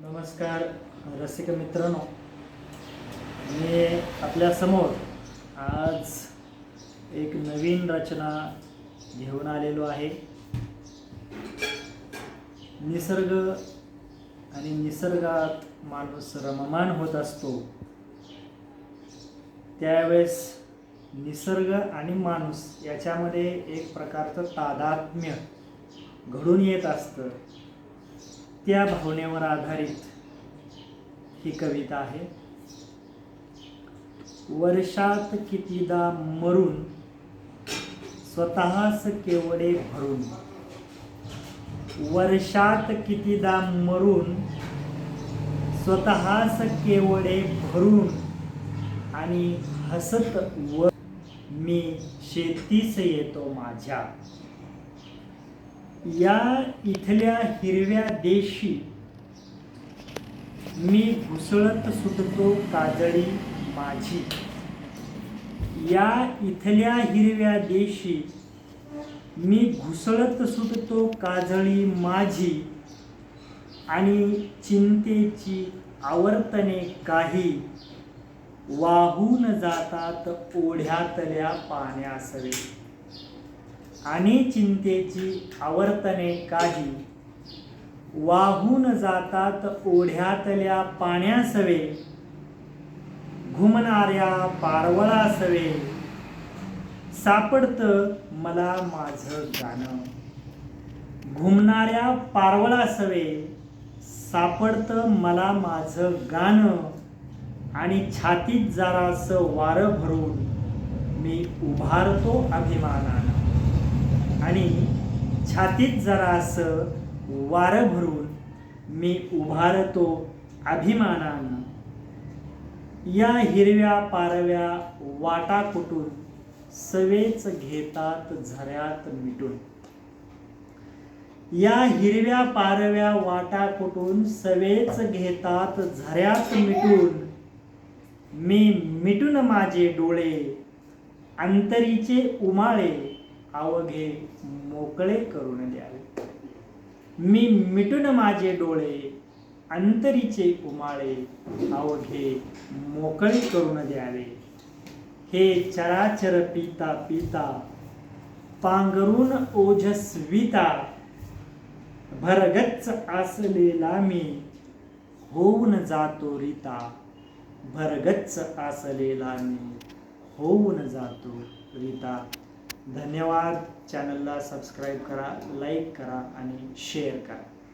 नमस्कार रसिक मित्रांनो. मी आपल्यासमोर आज एक नवीन रचना घेऊन आलेलो आहे. निसर्ग आणि निसर्गात माणूस रममान होत असतो. त्यावेळेस निसर्ग आणि माणूस याच्यामध्ये एक प्रकारचं तादात्म्य घडून येत असतं. त्या भावनेवर आधारित ही कविता आहे. वर्षात कितीदा मरून स्वतःस केवडे भरून. वर्षात कितीदा मरून स्वतःस केवडे भरून आणि हसत व मी शेतीस येतो माझ्या. या इथल्या हिरव्या देशी मी घुसळत सुटतो काजळी माझी. या इथल्या हिरव्या देशी मी घुसळत सुटतो काजळी माझी आणि चिंतेची आवर्तने काही वाहून जातात ओढ्यातल्या पाण्यासवे. आणि चिंतेची आवर्तने काही वाहून जातात ओढ्यातल्या पाण्यासवे घुमणाऱ्या पारवळासवे. सापडतं मला माझं गाणं. घुमणाऱ्या पारवळासवे सापडतं मला माझं गाणं. आणि छातीत जरासं वारं भरून मी उभारतो अभिमानानं. आणि छातीत जरासं वारं भरून मी उभारतो अभिमानानं. या हिरव्या पारव्या वाटा कुटून सवेच घेतात झऱ्यात मिटून. या हिरव्या पारव्या वाटा कुटून सवेच घेतात झऱ्यात मिटून मी मिटून माझे डोळे अंतरीचे उमाळे अवघे मोकळे करून द्यावे. मी मिटून माझे डोळे अंतरीचे उमाळे अवघे मोकळे करून द्यावे. हे चराचर पिता पिता पांघरून ओझस्विता भरगच्च असलेला मी होऊन जातो रीता भरगच्च असलेला मी होऊन जातो रीता. धन्यवाद. चॅनलला सबस्क्राईब करा लाईक करा आणि शेअर करा.